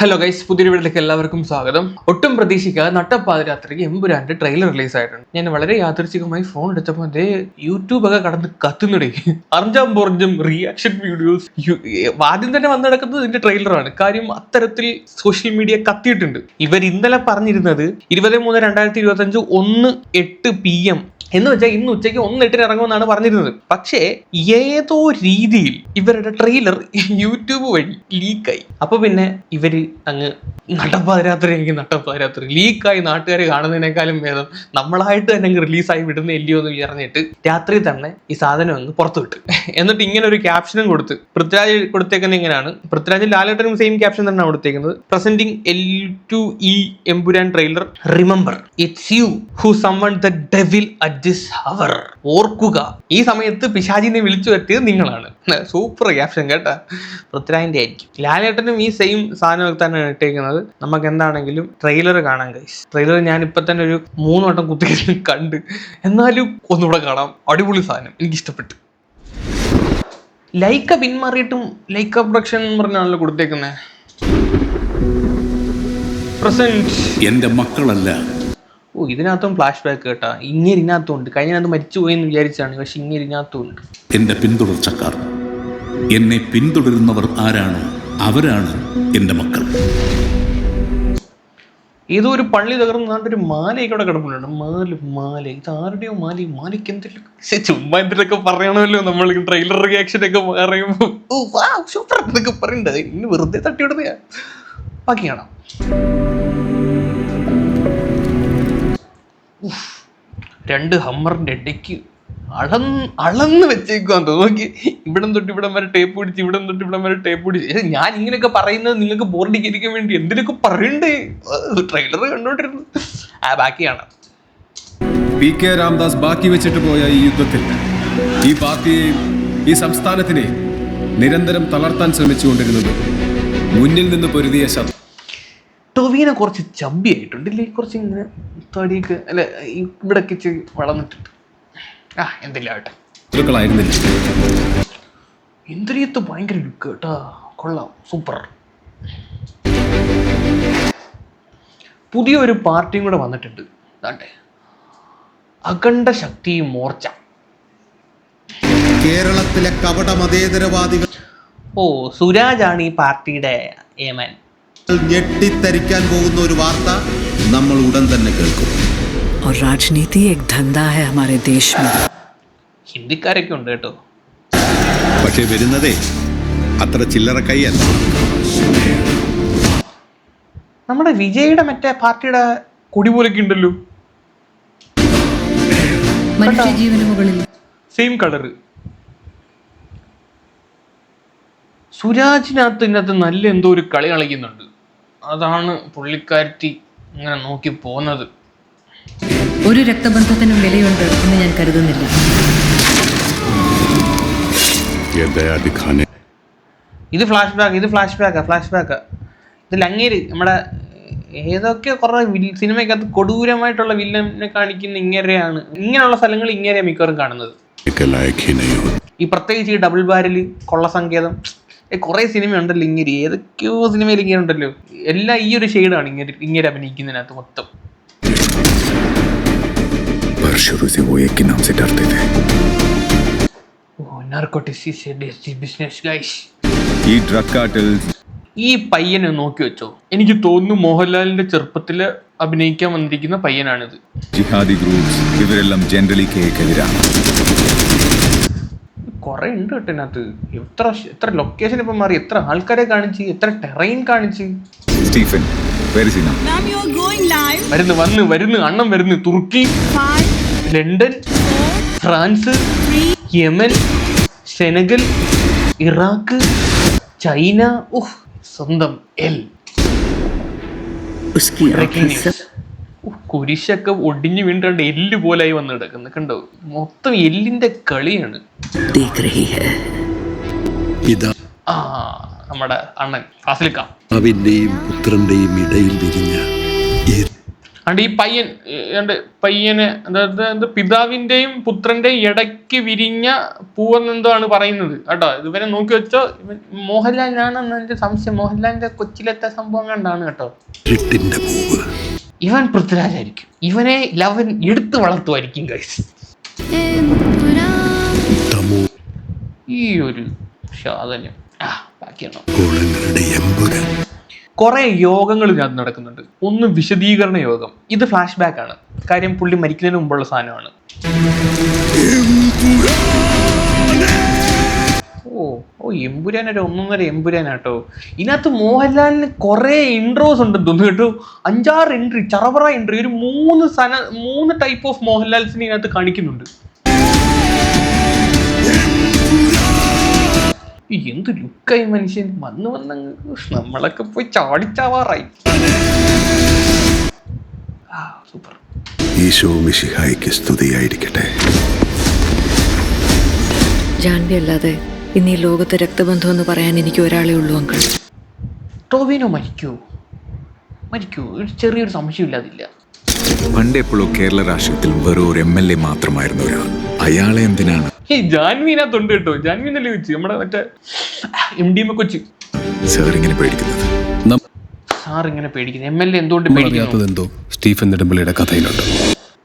Hello guys പുതിയൊരു വീട്ടിലേക്ക് എല്ലാവർക്കും സ്വാഗതം. ഒട്ടും പ്രതീക്ഷിക്കാതെ നട്ടപ്പാതിരാത്രിക്ക് എമ്പുരാന്റെ ട്രെയിലർ റിലീസ് ആയിട്ടുണ്ട്. ഞാൻ വളരെ യാദൃച്ഛികമായി ഫോൺ എടുത്തപ്പോൾ അതേ യൂട്യൂബ് ഒക്കെ കടന്ന് കത്തുന്നിടേ അറിഞ്ചാം പൊറഞ്ചും റിയാക്ഷൻ വീഡിയോസ് ആദ്യം തന്നെ വന്നു നടക്കുന്നത് ഇതിന്റെ ട്രെയിലറാണ് കാര്യം അത്തരത്തിൽ സോഷ്യൽ മീഡിയ കത്തിയിട്ടുണ്ട്. ഇവർ ഇന്നലെ പറഞ്ഞിരുന്നത് ഇരുപത് മൂന്ന് രണ്ടായിരത്തി ഇരുപത്തി അഞ്ച് ഒന്ന് എട്ട് പി എം എന്ന് വെച്ചാൽ ഇന്ന് ഉച്ചയ്ക്ക് ഒന്ന് എട്ടിന് ഇറങ്ങുമെന്നാണ് പറഞ്ഞിരുന്നത്. പക്ഷേ ഏതോ രീതിയിൽ ഇവരുടെ ട്രെയിലർ യൂട്യൂബ് വഴി ലീക്കായി അപ്പൊ പിന്നെ ഇവർ അങ്ങ് നട്ടപ്പാതിരാത്രിയെങ്കിൽ നട്ടപ്പാതിരാത്രി ലീക്കായി നാട്ടുകാർ കാണുന്നതിനേക്കാളും ഭേദം നമ്മളായിട്ട് തന്നെ റിലീസായി വിടുന്ന ഇല്ലയോ എന്ന് പറഞ്ഞിട്ട് രാത്രി തന്നെ ഈ സാധനം അങ്ങ് പുറത്തു വിട്ടു. എന്നിട്ട് ഇങ്ങനെ ഒരു ക്യാപ്ഷനും കൊടുത്ത് പൃഥ്വിരാജ് കൊടുത്തേക്കുന്നത് ഇങ്ങനെയാണ്. പൃഥ്വിരാജ് ലാലേട്ടനും സെയിം ക്യാപ്ഷൻ തന്നെയാണ് കൊടുത്തേക്കുന്നത്. Presenting L two E Empuraan trailer remember it's you who someone the devil at this hour. ഓർക്കുക. ഈ സമയത്ത് പിശാചിനെ വിളിച്ചു പറ്റിയത് നിങ്ങളാണ്. സൂപ്പർ ക്യാപ്ഷൻ കേട്ടാ. പൃഥ്വിരാജിന്റെ ആയിരിക്കും ലാലേട്ടനും ഈ സെയിം സാധനമൊക്കെ തന്നെ ഇട്ടേക്കുന്നത്. നമുക്ക് എന്താണെങ്കിലും ട്രെയിലർ കാണാൻ കഴിച്ചു ട്രെയിലർ ഞാൻ ഇപ്പൊ തന്നെ ഒരു മൂന്ന് വട്ടം കുത്തി കണ്ട്. എന്നാലും ഒന്നുകൂടെ കാണാം. അടിപൊളി സാധനം. എനിക്ക് ഇഷ്ടപ്പെട്ടു ലൈക്ക പിന്മാറിയിട്ടും ലൈക്ക പ്രൊഡക്ഷൻ പറഞ്ഞാണല്ലോ കൊടുത്തേക്കുന്നത് എന്റെ മക്കളല്ല. ഓ ഇതിനകത്തും ഫ്ലാഷ് ബാക്ക് കേട്ടാ. ഇങ്ങനെ ഇതിനകത്തും ഉണ്ട് കഴിഞ്ഞതിനകത്ത് മരിച്ചു എന്ന് വിചാരിച്ചാണ്. പക്ഷെ ഇങ്ങനെ ഇതിനകത്തും ഉണ്ട് എന്റെ പിന്തുടർച്ചക്കാർ. എന്നെ പിന്തുടരുന്നവർ ആരാണ്? അവരാണ് എന്റെ മക്കൾ. ഏതോ ഒരു പള്ളി തകർന്ന് നാട്ടൊരു മാലയൊക്കെ അവിടെ കിടപ്പുണ്ട്. മാല മാല. ഇത് ആരുടെയോ മാലി? മാലയ്ക്ക് എന്തെങ്കിലും ചുമ്മാ എന്തിനൊക്കെ പറയണമല്ലോ നമ്മൾ ട്രെയിലർ റിയാക്ഷൻ ഒക്കെ പറയുമ്പോൾ ഓ വാ സൂപ്പർ എന്നൊക്കെ പറയണ്ടത് ഇന്ന് വെറുതെ തട്ടിവിടുന്നയാ. ബാക്കി കാണാം. രണ്ട് ഹമ്മറിന്റെ ഇടയ്ക്ക് അളന്ന് അളന്ന് വെച്ചേക്കുവാൻ നോക്കി ഇവിടം തൊട്ട് ഇവിടം വരെ ടേപ്പ് പിടിച്ച് ഇവിടം തൊട്ട് ഇവിടം വരെ ടേപ്പ് പിടിച്ച്. ഞാൻ ഇങ്ങനെയൊക്കെ പറയുന്നത് നിങ്ങൾക്ക് ബോർഡിക്കിരിക്കാൻ വേണ്ടി എന്തിനൊക്കെ പറയണ്ടേ? ട്രെയിലർ കണ്ടോണ്ടിരുന്നു. ആ ബാക്കിയാണ് പി കെ രാംദാസ് ബാക്കി വെച്ചിട്ട് പോയ ഈ യുദ്ധത്തിൽ ഈ പാർട്ടിയെയും ഈ സംസ്ഥാനത്തിനെയും നിരന്തരം തളർത്താൻ ശ്രമിച്ചുകൊണ്ടിരുന്നത് മുന്നിൽ നിന്ന് പൊരുതിയ ശത്രു ടൊവീനെ കുറച്ച് ചമ്പി ആയിട്ടുണ്ടല്ലേ കുറച്ച് ഇങ്ങനെ തടിയൊക്കെ അല്ല ഇവിടെ ഇവിടൊക്കെ ഇച്ചിരി വളർന്നിട്ടുണ്ട്. ആ എന്തില്ല ആട്ടെ ഇന്ദ്രിയത്ത് ഭയങ്കര ലുക്ക് കേട്ടാ. കൊള്ളാം. സൂപ്പർ. പുതിയൊരു പാർട്ടിയും കൂടെ വന്നിട്ടുണ്ട്. ദാണ്ടെ അഖണ്ഡ ശക്തി മോർച്ച. കേരളത്തിലെ കപട മതേതരവാദികൾ ഓ സുരാജാണ് ഈ പാർട്ടിയുടെ ഏമൻ. ഞെട്ടിത്തരിക്കാൻ പോകുന്ന ഒരു വാർത്ത നമ്മൾ ഉടൻ തന്നെ കേൾക്കും. രാജ്നീതി ഹിന്ദിക്കാരൊക്കെ ഉണ്ട് കേട്ടോ. പക്ഷെ വരുന്നതേ അത്ര ചില്ലറ കൈയല്ല. നമ്മുടെ വിജയുടെ മറ്റേ പാർട്ടിയുടെ കൊടി പോലൊക്കെ ഉണ്ടല്ലോ. സെയിം കളർ സുരാജിനകത്ത് ഇന്നത്തെ നല്ല എന്തോ ഒരു കളി കളിക്കുന്നുണ്ട്. അതാണ് പുള്ളിക്കാരത്തി ഇങ്ങനെ നോക്കി പോകുന്നത്. ഒരു രക്തബന്ധത്തിനും വിലയുണ്ട് എന്ന് ഞാൻ കരുതുന്നില്ല. ഇത് ഫ്ലാഷ് ബാക്ക് ഇത് ഫ്ലാഷ് ബാക്കാ ഫ്ലാഷ് ബാക്കാ ഇത് ലങ്ങേര് നമ്മുടെ ഏതൊക്കെ കുറെ സിനിമയ്ക്കകത്ത് കൊടൂരമായിട്ടുള്ള വില്ലനെ കാണിക്കുന്ന ഇങ്ങനെയാണ് ഇങ്ങനെയുള്ള സ്ഥലങ്ങൾ ഇങ്ങനെയാണ് മിക്കവാറും കാണുന്നത്. ഈ പ്രത്യേകിച്ച് ഈ ഡബിൾ ബാരൽ കൊള്ളസങ്കേതം കുറെ സിനിമ ഉണ്ടല്ലോ ഇങ്ങനെ ഏതൊക്കെയോ സിനിമയിൽ ഇങ്ങനെ ഉണ്ടല്ലോ എല്ലാം ഈ ഒരു ഷെയ്ഡാണ് ഇങ്ങനെ ഇങ്ങനെ അഭിനയിക്കുന്നതിനകത്ത് മൊത്തം. ഈ ഡ്രഗ് ഈ പയ്യനെ നോക്കി വെച്ചോ. എനിക്ക് തോന്നുന്നു മോഹൻലാലിന്റെ ചെറുപ്പത്തിൽ അഭിനയിക്കാൻ വന്നിരിക്കുന്ന പയ്യനാണിത്. ജിഹാദി ഗ്രൂപ്പ് ഇവരെല്ലാം ജനറലി കേക്കെതിരാണ്. കുറെ ഉണ്ട് കേട്ടോ ഇതിനകത്ത്. എത്ര എത്ര ലൊക്കേഷൻ ഇപ്പം മാറി എത്ര ആൾക്കാരെ കാണിച്ച് എത്ര ടെറൈൻ കാണിച്ച്. സ്റ്റീഫൻ വരുന്നു വന്ന് വരുന്നു അണ്ണം വരുന്നു. Turkey London France Yemen Senegal Iraq China. ഉഹ് സ്വന്തം എൽ. കുരിശൊക്കെ ഒടിഞ്ഞു വീണ്ടുകൊണ്ട് എല്ല് പോലായി വന്ന് കിടക്കുന്നു. കണ്ടോ? മൊത്തം എല്ലിന്റെ കളിയാണ്. ആ നമ്മുടെ അണ്ണൻ ഫാസിലിക്ക പുത്രന്റെയും ഇടയിൽ വിരിഞ്ഞ അണ്ട് ഈ പയ്യൻ രണ്ട് പയ്യന് അതായത് പിതാവിന്റെയും പുത്രന്റെയും ഇടയ്ക്ക് വിരിഞ്ഞ പൂവെന്നെന്താണ് പറയുന്നത്? കേട്ടോ ഇവരെ നോക്കി വെച്ചോ മോഹൻലാലിനാണെന്ന് എന്റെ സംശയം. മോഹൻലാലിന്റെ കൊച്ചിലെത്തെ സംഭവം കണ്ടാണ് കേട്ടോ. പൂവ്. ഇവൻ പൃഥ്വിരാജായിരിക്കും. ഇവനെ ലവൻ എടുത്തു വളർത്തുമായിരിക്കും ഗൈസ് തമോ ഈ ഒരു ആ ബാക്കിയാണോ കുറെ യോഗങ്ങൾ ഇതിനകത്ത് നടക്കുന്നുണ്ട്. ഒന്ന് വിശദീകരണ യോഗം. ഇത് ഫ്ലാഷ് ബാക്ക് ആണ്. കാര്യം പുള്ളി മരിക്കുന്നതിന് മുമ്പുള്ള സാധനമാണ്. ഓ എമ്പുരാൻ ഒരു ഒന്നൊന്നര എമ്പുരാനാട്ടോ ഇതിനകത്ത് മോഹൻലാലിന് കുറെ ഇൻട്രോസ് ഉണ്ട് തോന്നുന്നു കേട്ടോ. അഞ്ചാറ് എൻട്രി ചറവറ എൻട്രി ഒരു മൂന്ന് സന മൂന്ന് ടൈപ്പ് ഓഫ് മോഹൻലാൽസിനെ ഇതിനകത്ത് കാണിക്കുന്നുണ്ട്. ഈ എന്ത് ലുക്കായി മനുഷ്യൻ? വന്ന് വന്നങ്ങ് നമ്മളൊക്കെ പോയി ചാടിച്ചാവാറായി. ആ സൂപ്പർ ഈശോ മിഷിഹായിക്ക് സ്തുതിയായിരിക്കട്ടെ. ജാൻവി അല്ലാതെ ഇന്ന് ഈ ലോകത്ത് രക്തബന്ധം എന്ന് പറയാൻ എനിക്ക് ഒരാളെ ഉള്ളൂ അങ്കിൾ. ടോവിനോ മരിക്കൂ. മരിക്കൂ. ഒരു ചെറിയൊരു സംശയമില്ലാതില്ല പണ്ടെപ്പോഴോ കേരള രാഷ്ട്രീയത്തിൽ വെറും ഒരു എം എൽ എ മാത്രമായിരുന്ന ഒരാൾ. അയാളെ എന്തിനാണ്? ഈ ജാൻവീനകത്തുണ്ട് കേട്ടോ. ജാൻവീനല്ലേ വെച്ച് നമ്മുടെ മറ്റേ എം ഡി എം കൊച്ചു. സാർ ഇങ്ങനെ പേടിക്കുന്നത്. സാർ ഇങ്ങനെ പേടിക്കുന്നു. എം എൽ എ എന്തുകൊണ്ട് പേടിക്കുന്നു? എന്തോ സ്റ്റീഫൻ നെടുമ്പള്ളിയുടെ കഥയിലുണ്ട്.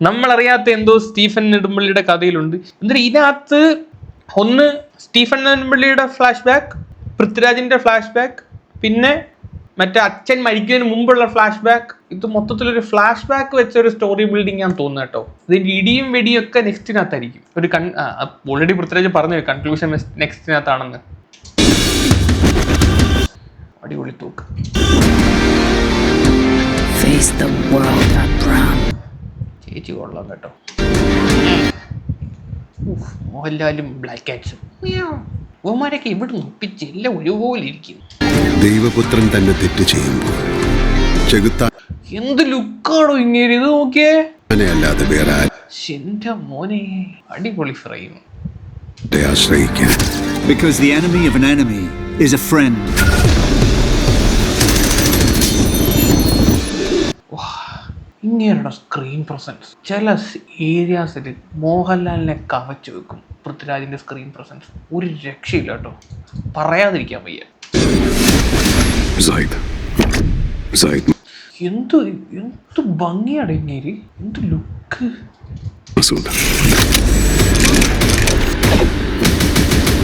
നമ്മളറിയാത്ത എന്തോ സ്റ്റീഫൻ നെടുമ്പള്ളിയുടെ കഥയിലുണ്ട്. എന്നിട്ട് ഇതിനകത്ത് ഒന്ന് സ്റ്റീഫൻ നെടുമ്പള്ളിയുടെ ഫ്ലാഷ് ബാക്ക് പൃഥ്വിരാജിന്റെ ഫ്ലാഷ് ബാക്ക് പിന്നെ മറ്റേ അച്ഛൻ മരിക്കുന്നതിന് മുമ്പുള്ള ഫ്ലാഷ് ബാക്ക് ഇത് മൊത്തത്തിലൊരു ഫ്ലാഷ് ബാക്ക് വെച്ച ഒരു സ്റ്റോറി ബിൽഡിംഗ് ഞാൻ തോന്നുന്നു കേട്ടോ. ഇതിന്റെ ഇടിയും വെടിയും ഒക്കെ നെക്സ്റ്റിനകത്തായിരിക്കും ഒരു കൺ ഓൾറെഡി പൃഥ്വിരാജ് പറഞ്ഞു കൺക്ലൂഷൻ നെക്സ്റ്റിനകത്താണെന്ന് അടിപൊളി തൂക്ക് ചേച്ചി കൊള്ളാം കേട്ടോ. മോഹൻലാലും ബ്ലാക്ക് ആറ്റ്സും ഇവന്മാരൊക്കെ ഇവിടെ ഒപ്പിച്ച് എല്ലാം ഒരുപോലെ ഇരിക്കും. ദൈവപുത്രൻ തന്നെ തെറ്റ് ചെയ്യുമ്പോൾ ചെകുത്താനെ എന്ത് ലുക്കാണോ ഇങ്ങനെ ഇത് നോക്കിയേ? അല്ലാതെ വേറെ എന്റെ മോനെ അടിപൊളി ഫ്രെയിം ആശ്രയിക്കാൻ. Because the enemy of an enemy is a friend. ഇങ്ങനെയുള്ള സ്ക്രീൻ പ്രസൻസ് ചില ഏരിയാസിൽ മോഹൻലാലിനെ കവച്ചു വെക്കും പൃഥ്വിരാജിന്റെ സ്ക്രീൻ പ്രസൻസ് ഒരു രക്ഷയില്ല കേട്ടോ. പറയാതിരിക്കാൻ വയ്യ. എന്ത് എന്ത് ഭംഗിയാണ് ഇങ്ങേര്? എന്ത് look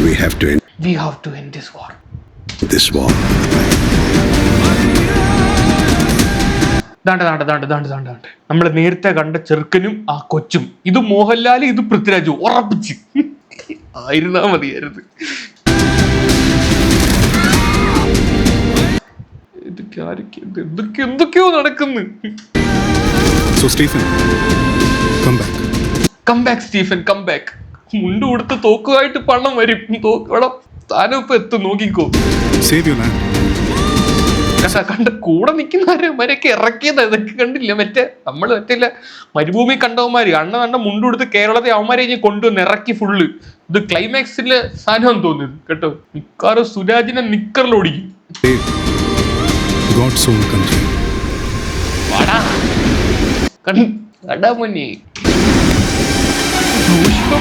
We have to end we have to end this war. this war. ദാണ്ട് ദാണ്ട് ദാണ്ട് ദാണ്ട് ദാണ്ട് ദാണ്ട്. നമ്മൾ നേരത്തെ കണ്ട ചെറുക്കനും ആ കൊച്ചും. ഇത് മോഹൻലാൽ ഇത് പൃഥ്വിരാജു ഉറപ്പിച്ച്. ആയിരുന്നാ മതിയായിരുന്നു. ഇതൊക്കെ ആരൊക്കെ എന്ത് എന്തൊക്കെ എന്തൊക്കെയോ നടക്കുന്നു. സ്റ്റീഫൻ മുണ്ട് കൊടുത്ത് തോക്കുമായിട്ട് പണം വരും. തോക്കണം സ്ഥാനം ഇപ്പൊ എത്തും നോക്കിക്കോ. Land. കണ്ട കണ്ട കൂടെ നിൽക്കുന്നവരൊക്കെ ഇറക്കിയത്. ഇതൊക്കെ കണ്ടില്ല? മറ്റേ നമ്മൾ മറ്റില്ല മരുഭൂമി കണ്ടവന്മാര്. കണ്ണ കണ്ട മുണ്ടുകൊടുത്ത് കേരളത്തെ അവന്മാരെ ഇനി കൊണ്ടുവന്ന് ഇറക്കി ഫുള്ള് ഇത് ക്ലൈമാക്സിലെ സാധനം തോന്നിയത് കേട്ടോ. മിക്കാറും സുരാജിനെ നിക്കറിലൊടിക്കും കണ്ടാ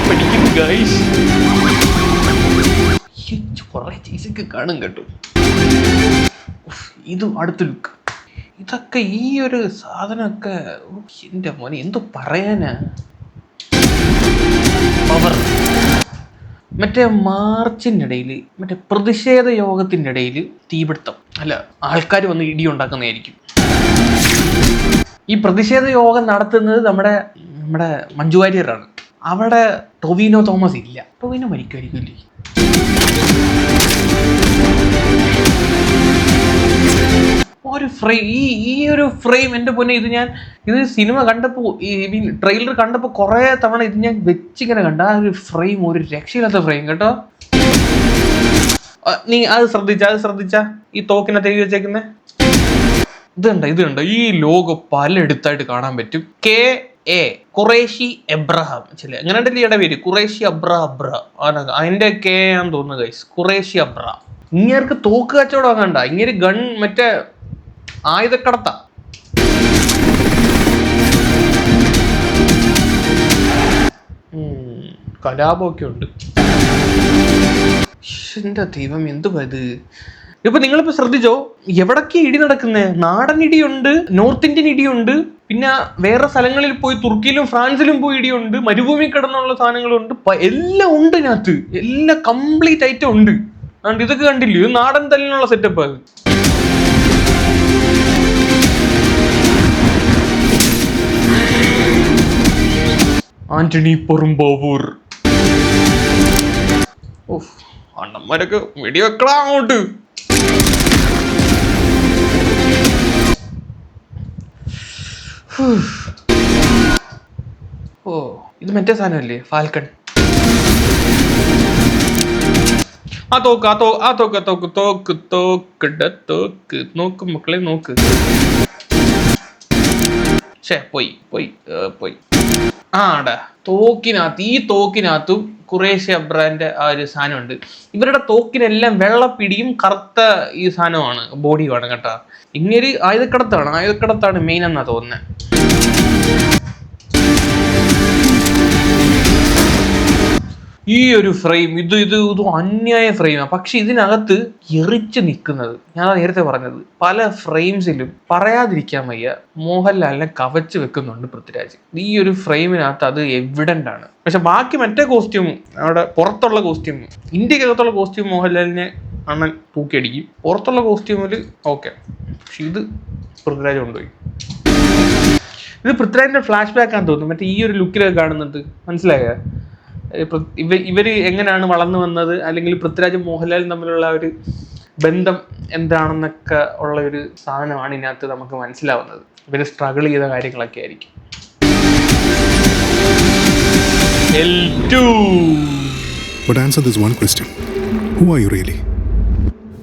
പഠിക്കുന്നു ഗൈസ് കുറെ കാണും കേട്ടോ. ഇതും അടുത്ത ലുക്ക് ഇതൊക്കെ ഈ ഒരു സാധനമൊക്കെ എന്റെ മോനെ എന്തോ പറയാനാ? പവർ മറ്റേ മാർച്ചിന്റെ ഇടയിൽ മറ്റേ പ്രതിഷേധ യോഗത്തിന്റെ ഇടയിൽ തീപിടുത്തം. അല്ല ആൾക്കാർ വന്ന് ഇടി ഉണ്ടാക്കുന്നതായിരിക്കും. ഈ പ്രതിഷേധ യോഗം നടത്തുന്നത് നമ്മുടെ നമ്മുടെ മഞ്ജു വാര്യറാണ് അവിടെ ടൊവിനോ തോമസ് ഇല്ല. ടൊവിനോ മരിക്കുമായിരിക്കില്ലേ ഒരു ഫ്രെയിം ഈ ഈ ഒരു ഫ്രെയിം എന്റെ പൊന്നെ ഇത് ഞാൻ ഇത് സിനിമ കണ്ടപ്പോൾ ഈ മീൻ ട്രെയിലർ കണ്ടപ്പോൾ കുറേ തവണ ഇത് ഞാൻ വെച്ചിങ്ങനെ കണ്ട. ആ ഒരു ഫ്രെയിം ഒരു രക്ഷയില്ലാത്ത ഫ്രെയിം കേട്ടോ. നീ അത് ശ്രദ്ധിച്ച അത് ശ്രദ്ധിച്ച. ഈ തോക്കിനകത്ത് എഴുതി വെച്ചേക്കുന്നേ. ഇതുണ്ട് ഇതുണ്ട്. ഈ ലോഗോ പലയിടത്തായിട്ട് കാണാൻ പറ്റും. K A Qureshi Abraham. ചില എങ്ങനെ ഈയുടെ പേര് ഖുറേഷി അബ്ര അബ്ര അതിന്റെ കെ ആണെന്ന് തോന്നുന്നു ഗൈസ് ഖുറേഷി അബ്ര ഇങ്ങേർക്ക് തോക്ക് കച്ചവടം ആകണ്ട ഇങ്ങനെ ഗൺ മറ്റേ ആയുധക്കടത്ത. കലാപമൊക്കെ ഉണ്ട്. എന്റെ ദൈവം എന്തുവാ ഇത്? ഇപ്പൊ നിങ്ങളിപ്പോ ശ്രദ്ധിച്ചോ എവിടൊക്കെ ഇടി നടക്കുന്നത് നാടൻ ഇടിയുണ്ട് നോർത്ത് ഇന്ത്യൻ ഇടിയുണ്ട് പിന്നെ വേറെ സ്ഥലങ്ങളിൽ പോയി തുർക്കിയിലും ഫ്രാൻസിലും പോയി ഇടിയുണ്ട് മരുഭൂമി കിടന്നുള്ള സാധനങ്ങളുണ്ട് എല്ലാം ഉണ്ട് ഇതിനകത്ത്. എല്ലാം കംപ്ലീറ്റ് ആയിട്ട് ഉണ്ട്. അതുകൊണ്ട് ഇതൊക്കെ കണ്ടില്ലേ? ഇത് നാടൻ തല്ലിനുള്ള സെറ്റപ്പ് അത്. ആന്റണി പൊറുമ്പോവൂർ അണ്ണന്മാരൊക്കെ അണ്ണന്മാരൊക്കെ വെടിവെക്കളാ അങ്ങോട്ട്. ഓ ഇത് മറ്റേ സാധനമല്ലേ? ഫാൽക്കൺ. ആ തോക്ക് ആ തോക്ക് ആ തോക്ക് തോക്ക് തോക്ക് തോക്കിട തോക്ക്. നോക്ക് മക്കളെ നോക്ക്. ഷേ പോയി പോയി പോയി. ആടാ തോക്കിനകത്ത് ഈ തോക്കിനകത്തും കുറേശ്ശെ അബ്രാന്റെ ആ ഒരു സാധനമുണ്ട്. ഇവരുടെ തോക്കിനെല്ലാം വെള്ളപ്പിടിയും കറുത്ത ഈ സാധനമാണ് ബോഡിയുമാണ് കേട്ടോ. ഇങ്ങനെ ആയുധക്കടത്താണ്. ആയുധക്കടത്താണ് മെയിൻ എന്നാ തോന്നുന്നത് ഈ ഒരു ഫ്രെയിം ഇത് ഇത് ഇത് അന്യായ ഫ്രെയിമാണ് പക്ഷെ ഇതിനകത്ത് എറിച്ച് നിൽക്കുന്നത് ഞാൻ നേരത്തെ പറഞ്ഞത് പല ഫ്രെയിംസിലും പറയാതിരിക്കാൻ വയ്യ. മോഹൻലാലിനെ കവച്ച് വെക്കുന്നുണ്ട് പൃഥ്വിരാജ്. ഈ ഒരു ഫ്രെയിമിനകത്ത് അത് എവിഡന്റ് ആണ്. പക്ഷെ ബാക്കി മറ്റേ കോസ്റ്റ്യൂം അവിടെ പുറത്തുള്ള കോസ്റ്റ്യൂം ഇന്ത്യക്കകത്തുള്ള കോസ്റ്റ്യൂം മോഹൻലാലിനെ അണ്ണൻ തൂക്കിയടിക്കും. പുറത്തുള്ള കോസ്റ്റ്യൂമിൽ ഓക്കെ പക്ഷെ ഇത് പൃഥ്വിരാജ് കൊണ്ടുപോയി. ഇത് പൃഥ്വിരാജിന്റെ ഫ്ലാഷ് ബാക്ക് ആണെന്ന് തോന്നുന്നു. മറ്റേ ഈ ഒരു ലുക്കിലൊക്കെ കാണുന്നുണ്ട് മനസ്സിലായോ? ഇവ ഇവർ എങ്ങനെയാണ് വളർന്നു വന്നത്? അല്ലെങ്കിൽ പൃഥ്വിരാജും മോഹൻലാലും തമ്മിലുള്ള ഒരു ബന്ധം എന്താണെന്നൊക്കെ ഉള്ള ഒരു സാധനമാണ് ഇതിനകത്ത് നമുക്ക് മനസ്സിലാവുന്നത്. ഇവർ സ്ട്രഗിൾ ചെയ്ത കാര്യങ്ങളൊക്കെ ആയിരിക്കും. L2. But answer this one question. Who are you really?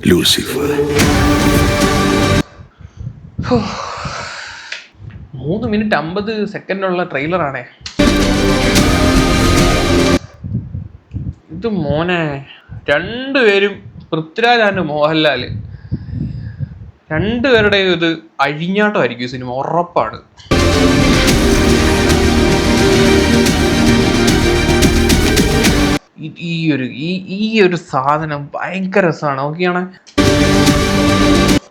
Lucifer മൂന്ന് മിനിറ്റ് അമ്പത് സെക്കൻഡുള്ള ട്രെയിലറാണേ ഇത് മോനെ രണ്ടുപേരും പൃഥ്വിരാജ് ആൻഡ് മോഹൻലാൽ. രണ്ടുപേരുടെയും ഇത് അഴിഞ്ഞാട്ടമായിരിക്കും സിനിമ ഉറപ്പാണ്. ഈ- ഒരു ഈ ഈ ഒരു സാധനം ഭയങ്കര രസമാണ് നോക്കിയാണ്.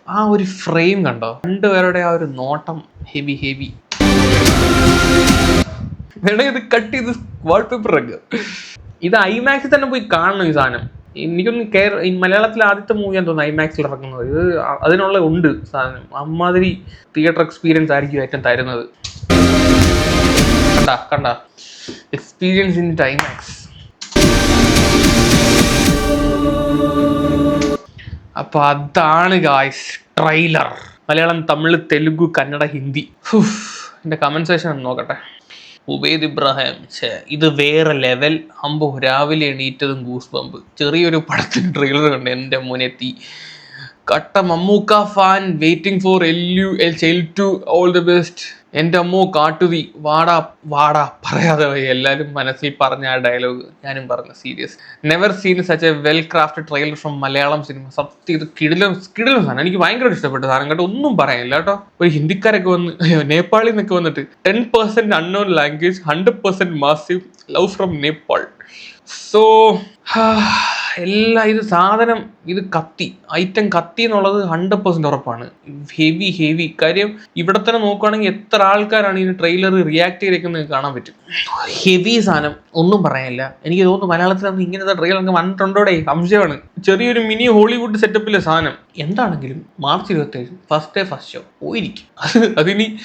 ആ ഒരു ഫ്രെയിം കണ്ടോ? രണ്ടുപേരുടെ ആ ഒരു നോട്ടം ഹെവി ഹെവി. വേണമെങ്കിൽ ഇത് കട്ട് ചെയ്ത് വാൾപേപ്പർ ഇറക്കുക. ഇത് ഐമാക്സിൽ തന്നെ പോയി കാണണം ഈ സാധനം. എനിക്കൊന്ന് മലയാളത്തിൽ മലയാളത്തിലെ ആദ്യത്തെ മൂവിയാണ് തോന്നുന്നു ഐമാക്സിൽ ഇറക്കുന്നത് ഇത് അതിനുള്ള ഉണ്ട് സാധനം. അമ്മാതിരി തിയേറ്റർ എക്സ്പീരിയൻസ് ആയിരിക്കും ഏറ്റവും തരുന്നത്. കണ്ട കണ്ട. എക്സ്പീരിയൻസ് ഇൻ ഐമാക്സ് അപ്പൊ അതാണ് ഗായ്സ് ട്രെയിലർ മലയാളം തമിഴ് തെലുഗു കന്നഡ ഹിന്ദി. എന്റെ കമന്റ് സെഷൻ നോക്കട്ടെ. ഉബൈദ് ഇബ്രാഹിം ഛേ ഇത് വേറെ ലെവൽ അമ്പോ രാവിലെ എണീറ്റതും ഗൂസ് പമ്പ് ചെറിയൊരു പടത്തിന് ട്രെയിലർ കണ്ട് എന്റെ മുനെത്തി കട്ട Mammukka fan waiting for L U L L to all the best എന്റെ അമ്മോ കാട്ടുവി വാടാ വാടാ പറയാതെ വയ്യ. എല്ലാവരും മനസ്സിൽ പറഞ്ഞ ആ ഡയലോഗ് ഞാനും പറഞ്ഞു serious never seen such a well crafted trailer from Malayalam cinema സത്യം ഇത് കിടിലും കിടിലും സാധനം എനിക്ക് ഭയങ്കര ഇഷ്ടപ്പെട്ടു സാധനം. കേട്ടോ ഒന്നും പറയാനില്ല കേട്ടോ. ഒരു ഹിന്ദിക്കാരൊക്കെ വന്ന് നേപ്പാളിൽ നിന്നൊക്കെ വന്നിട്ട് ten percent unknown language hundred percent massive love from Nepal so എല്ലാം ഇത് സാധനം ഇത് കത്തി. ഐറ്റം കത്തി എന്നുള്ളത് ഹൺഡ്രഡ് പെർസെന്റ് ഉറപ്പാണ്. ഹെവി ഹെവി കാര്യം ഇവിടെ തന്നെ നോക്കുവാണെങ്കിൽ എത്ര ആൾക്കാരാണ് ഈ ട്രെയിലർ റിയാക്ട് ചെയ്തേക്കുന്നത് കാണാൻ പറ്റും. ഹെവി സാധനം. ഒന്നും പറയാനില്ല. എനിക്ക് തോന്നുന്നു മലയാളത്തിലൊന്നും ഇങ്ങനത്തെ ട്രെയിലർ അങ്ങ് വന്നിട്ടുണ്ടോടെ? സംശയമാണ്. ചെറിയൊരു മിനി ഹോളിവുഡ് സെറ്റപ്പിലെ സാധനം. എന്താണെങ്കിലും മാർച്ച് ഇരുപത്തേഴ് ഫസ്റ്റ് ഡേ ഫസ്റ്റ് ഷോ പോയിരിക്കും. അത് അതിനി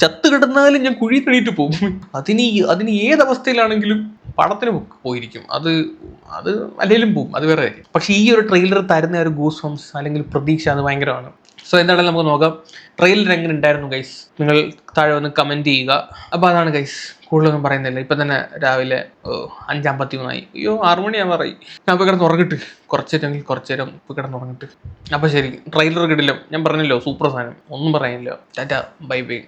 ചത്ത് കിടന്നാലും ഞാൻ കുഴി തെളിയിട്ട് പോകും. അതിന് അതിന് ഏതവസ്ഥയിലാണെങ്കിലും പടത്തിന് പോ- പോയിരിക്കും. അത് അത് അല്ലെങ്കിലും പോകും അത് വേറെ കാര്യം. പക്ഷേ ഈ ഒരു ട്രെയിലർ തരുന്ന ഒരു ഗൂസ് ഹോംസ് അല്ലെങ്കിൽ പ്രതീക്ഷ അത് ഭയങ്കരമാണ്. സോ എന്താണെങ്കിലും നമുക്ക് നോക്കാം. ട്രെയിലർ എങ്ങനെ ഉണ്ടായിരുന്നു ഗൈസ് നിങ്ങൾ താഴെ വന്ന് കമന്റ് ചെയ്യുക. അപ്പോൾ അതാണ് ഗൈസ് കൂടുതലൊന്നും പറയുന്നില്ല. ഇപ്പം തന്നെ രാവിലെ അഞ്ചാമ്പത്തി മൂന്നായി അയ്യോ ആറു മണിയാവാറായി. ഞാൻ ഇപ്പോൾ കിടന്ന് ഉറങ്ങിട്ട്. കുറച്ച് നേരം കുറച്ച് നേരം ഇപ്പോൾ കിടന്ന് ഉറങ്ങിട്ട്. അപ്പോൾ ശരി ട്രെയിലർ കിടില്ല ഞാൻ പറഞ്ഞല്ലോ സൂപ്പർ സാധനം. ഒന്നും പറയാനില്ല. Tata bye bye